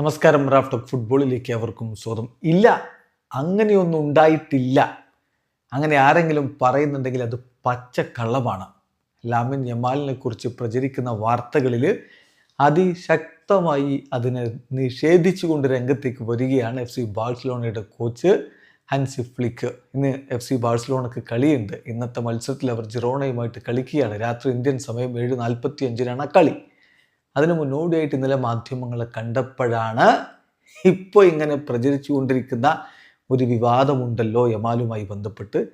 നമസ്കാരം റാഫ്റ്റ് ഫുട്ബോളിലേക്ക് അവർക്കും സ്വാഗതം. ഇല്ല അങ്ങനെയൊന്നും ഉണ്ടായിട്ടില്ല. അങ്ങനെ ആരെങ്കിലും പറയുന്നുണ്ടെങ്കിൽ അത് പച്ചക്കള്ളമാണ്. ലാമിൻ യമാലിനെ കുറിച്ച് പ്രചരിക്കുന്ന വാർത്തകളിൽ അതിശക്തമായി അതിനെ നിഷേധിച്ചുകൊണ്ട് രംഗത്തേക്ക് വരികയാണ് എഫ് സി ബാഴ്സലോണയുടെ കോച്ച് ഹൻസി ഫ്ലിക്ക്. ഇന്ന് എഫ് സി ബാഴ്സലോണക്ക് കളിയുണ്ട്. ഇന്നത്തെ മത്സരത്തിൽ അവർ ജിറോണയുമായിട്ട് കളിക്കുകയാണ്. രാത്രി ഇന്ത്യൻ സമയം ഏഴ് നാൽപ്പത്തി അഞ്ചിനാണ് കളി. അതിന് മുന്നോടിയായിട്ട് ഇന്നലെ മാധ്യമങ്ങളെ കണ്ടപ്പോഴാണ് ഇപ്പോൾ ഇങ്ങനെ പ്രചരിച്ചു കൊണ്ടിരിക്കുന്ന ഒരു വിവാദമുണ്ടല്ലോ യമാലുമായി ബന്ധപ്പെട്ട്.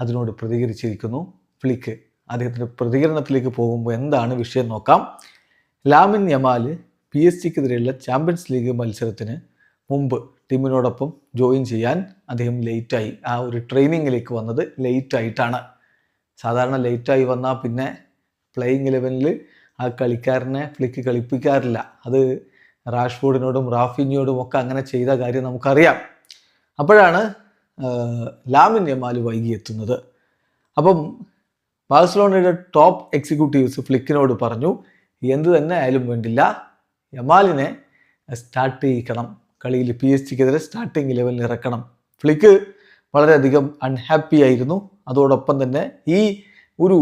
അതിനോട് പ്രതികരിച്ചിരിക്കുന്നു. ഫ്ലിക്ക് അദ്ദേഹത്തിന്റെ പ്രതികരണത്തിലേക്ക് പോകുമ്പോൾ എന്താണ് വിഷയം നോക്കാം. ലാമിൻ യമാൽ പി എസ് സിക്കെതിരെയുള്ള ചാമ്പ്യൻസ് ലീഗ് മത്സരത്തിന് മുമ്പ് ടീമിനോടൊപ്പം ജോയിൻ ചെയ്യാൻ അദ്ദേഹം ലേറ്റായി. ആ ഒരു ട്രെയിനിങ്ങിലേക്ക് വന്നത് ലേറ്റായിട്ടാണ്. സാധാരണ ലേറ്റായി വന്നാൽ പിന്നെ പ്ലേയിങ് ഇലവനിൽ ആ കളിക്കാരനെ ഫ്ലിക്ക് കളിപ്പിക്കാറില്ല. അത് റാഷ്ഫോർഡിനോടും റാഫിനിയോടും ഒക്കെ അങ്ങനെ ചെയ്ത കാര്യം നമുക്കറിയാം. അപ്പോഴാണ് ലാമിൻ യമാൽ വൈകി എത്തുന്നത് അപ്പം ബാഴ്സലോണയുടെ ടോപ്പ് എക്സിക്യൂട്ടീവ്സ് ഫ്ലിക്കിനോട് പറഞ്ഞു എന്ത് തന്നെ ആയാലും വേണ്ടില്ല യമാലിനെ സ്റ്റാർട്ട് ചെയ്യിക്കണം. കളിയിൽ പി എസ് ജിക്കെതിരെ സ്റ്റാർട്ടിംഗ് ലെവലിൽ ഇറക്കണം. ഫ്ലിക്ക് വളരെയധികം അൺഹാപ്പി ആയിരുന്നു. അതോടൊപ്പം തന്നെ ഈ ഒരു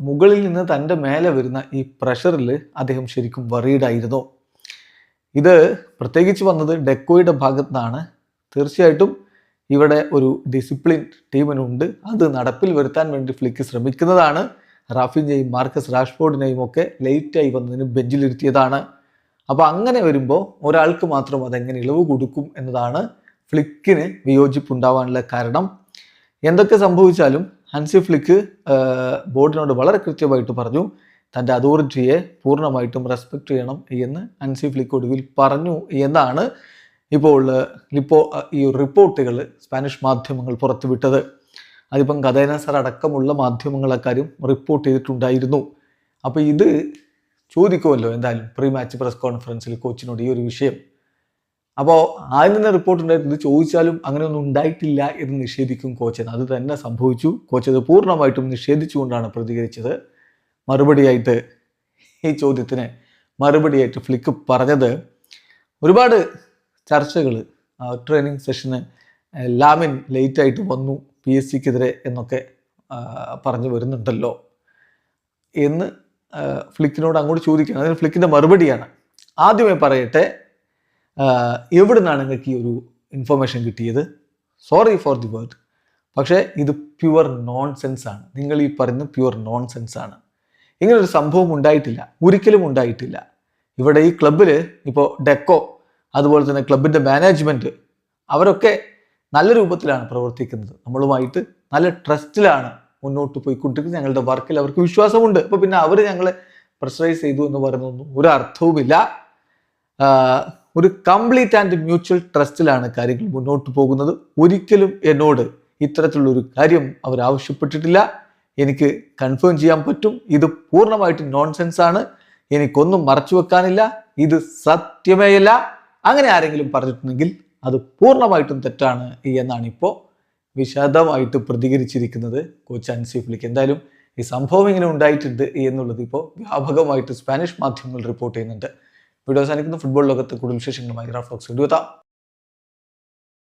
മുകളിൽ നിന്ന് തന്റെ മേലെ വരുന്ന ഈ പ്രഷറിൽ അദ്ദേഹം ശരിക്കും വറീഡായിരുന്നു ഇത് പ്രത്യേകിച്ച് വന്നത് ഡെക്കോയുടെ ഭാഗത്താണ്. തീർച്ചയായിട്ടും ഇവിടെ ഒരു ഡിസിപ്ലിൻ ടീമിനുണ്ട്. അത് നടപ്പിൽ വരുത്താൻ വേണ്ടി ഫ്ലിക്ക് ശ്രമിക്കുന്നതാണ്. റാഫിനെയും മാർക്കസ് റാഷ്ഫോർഡിനെയും ഒക്കെ ലേറ്റായി വന്നതിന് ബെഞ്ചിലിരുത്തിയതാണ്. അപ്പോൾ അങ്ങനെ വരുമ്പോൾ ഒരാൾക്ക് മാത്രം അതെങ്ങനെ ഇളവ് കൊടുക്കും എന്നതാണ് ഫ്ലിക്കിന് വിയോജിപ്പുണ്ടാവാനുള്ള കാരണം. എന്തൊക്കെ സംഭവിച്ചാലും ഹൻസി ഫ്ലിക്ക് ബോർഡിനോട് വളരെ കൃത്യമായിട്ട് പറഞ്ഞു തന്റെ അതോറിറ്റിയെ പൂർണമായിട്ടും റെസ്പെക്റ്റ് ചെയ്യണം എന്ന് ഹൻസി ഫ്ലിക്ക് ഒടുവിൽ പറഞ്ഞു എന്നാണ് ഇപ്പോൾ ഇപ്പോൾ ഈ റിപ്പോർട്ടുകൾ സ്പാനിഷ് മാധ്യമങ്ങൾ പുറത്തുവിട്ടത്. അതിപ്പം കഥേന സർ അടക്കമുള്ള മാധ്യമങ്ങൾ അക്കാര്യം റിപ്പോർട്ട് ചെയ്തിട്ടുണ്ടായിരുന്നു. അപ്പോൾ ഇത് ചോദിക്കുമല്ലോ എന്തായാലും പ്രീ മാച്ച് പ്രസ് കോൺഫറൻസിൽ കോച്ചിനോട് ഈ ഒരു വിഷയം. അപ്പോൾ ആദ്യം തന്നെ റിപ്പോർട്ട് ഉണ്ടായിരുന്നു ഇത് ചോദിച്ചാലും അങ്ങനെയൊന്നും ഉണ്ടായിട്ടില്ല എന്ന് നിഷേധിക്കും കോച്ചൻ. അത് തന്നെ സംഭവിച്ചു. കോച്ച് അത് പൂർണമായിട്ടും നിഷേധിച്ചുകൊണ്ടാണ് പ്രതികരിച്ചത്. മറുപടിയായിട്ട് ഈ ചോദ്യത്തിന് മറുപടിയായിട്ട് ഫ്ലിക്ക് പറഞ്ഞത് ഒരുപാട് ചർച്ചകൾ ട്രെയിനിങ് സെഷന് ലാമിൻ ലേറ്റായിട്ട് വന്നു പി എസ് സിക്കെതിരെ എന്നൊക്കെ പറഞ്ഞു വരുന്നുണ്ടല്ലോ എന്ന് ഫ്ലിക്കിനോട് അങ്ങോട്ട് ചോദിക്കുകയാണ്. അതിന് ഫ്ലിക്കിന്റെ മറുപടിയാണ്. ആദ്യമേ പറയട്ടെ എവിടെ നിന്നാണ് നിങ്ങൾക്ക് ഈ ഒരു ഇൻഫർമേഷൻ കിട്ടിയത്? സോറി ഫോർ ദി വേർഡ് പക്ഷേ ഇത് പ്യുവർ നോൺ സെൻസാണ് നിങ്ങൾ ഈ പറയുന്ന പ്യുവർ നോൺ സെൻസാണ് ഇങ്ങനൊരു സംഭവം ഉണ്ടായിട്ടില്ല. ഒരിക്കലും ഉണ്ടായിട്ടില്ല. ഇവിടെ ഈ ക്ലബിൽ ഇപ്പോൾ ഡെക്കോ അതുപോലെ തന്നെ ക്ലബിന്റെ മാനേജ്മെന്റ് അവരൊക്കെ നല്ല രൂപത്തിലാണ് പ്രവർത്തിക്കുന്നത്. നമ്മളുമായിട്ട് നല്ല ട്രസ്റ്റിലാണ് മുന്നോട്ട് പോയിക്കൊണ്ടിരിക്കുന്നത്. ഞങ്ങളുടെ വർക്കിൽ അവർക്ക് വിശ്വാസമുണ്ട്. അപ്പോൾ പിന്നെ അവർ ഞങ്ങളെ പ്രഷറൈസ് ചെയ്തു എന്ന് പറയുന്നൊന്നും ഒരു അർത്ഥവുമില്ല. ഒരു കംപ്ലീറ്റ് ആൻഡ് മ്യൂച്വൽ ട്രസ്റ്റിലാണ് കാര്യങ്ങൾ മുന്നോട്ട് പോകുന്നത്. ഒരിക്കലും എന്നോട് ഇത്തരത്തിലുള്ള ഒരു കാര്യം അവർ ആവശ്യപ്പെട്ടിട്ടില്ല. എനിക്ക് കൺഫേം ചെയ്യാൻ പറ്റും. ഇത് പൂർണമായിട്ട് നോൺസെൻസ് ആണ്. എനിക്കൊന്നും മറച്ചു വെക്കാനില്ല. ഇത് സത്യമേയല്ല. അങ്ങനെ ആരെങ്കിലും പറഞ്ഞിട്ടുണ്ടെങ്കിൽ അത് പൂർണമായിട്ടും തെറ്റാണ് എന്നാണ് ഇപ്പോൾ വിശദമായിട്ട് പ്രതികരിച്ചിരിക്കുന്നത് കോച്ച് അൻസിഫ്ലിക്ക്. എന്തായാലും ഈ സംഭവം ഇങ്ങനെ ഉണ്ടായിട്ടുണ്ട് എന്നുള്ളത് ഇപ്പോൾ വ്യാപകമായിട്ട് സ്പാനിഷ് മാധ്യമങ്ങൾ റിപ്പോർട്ട് ചെയ്യുന്നുണ്ട്. വീഡിയോ അവസാനിക്കുന്ന ഫുട്ബോൾ ലോകത്ത് കൂടുതൽ വിശേഷങ്ങളുമായി റാഫ്ലോക്സ് വീഡിയോ എത്താം.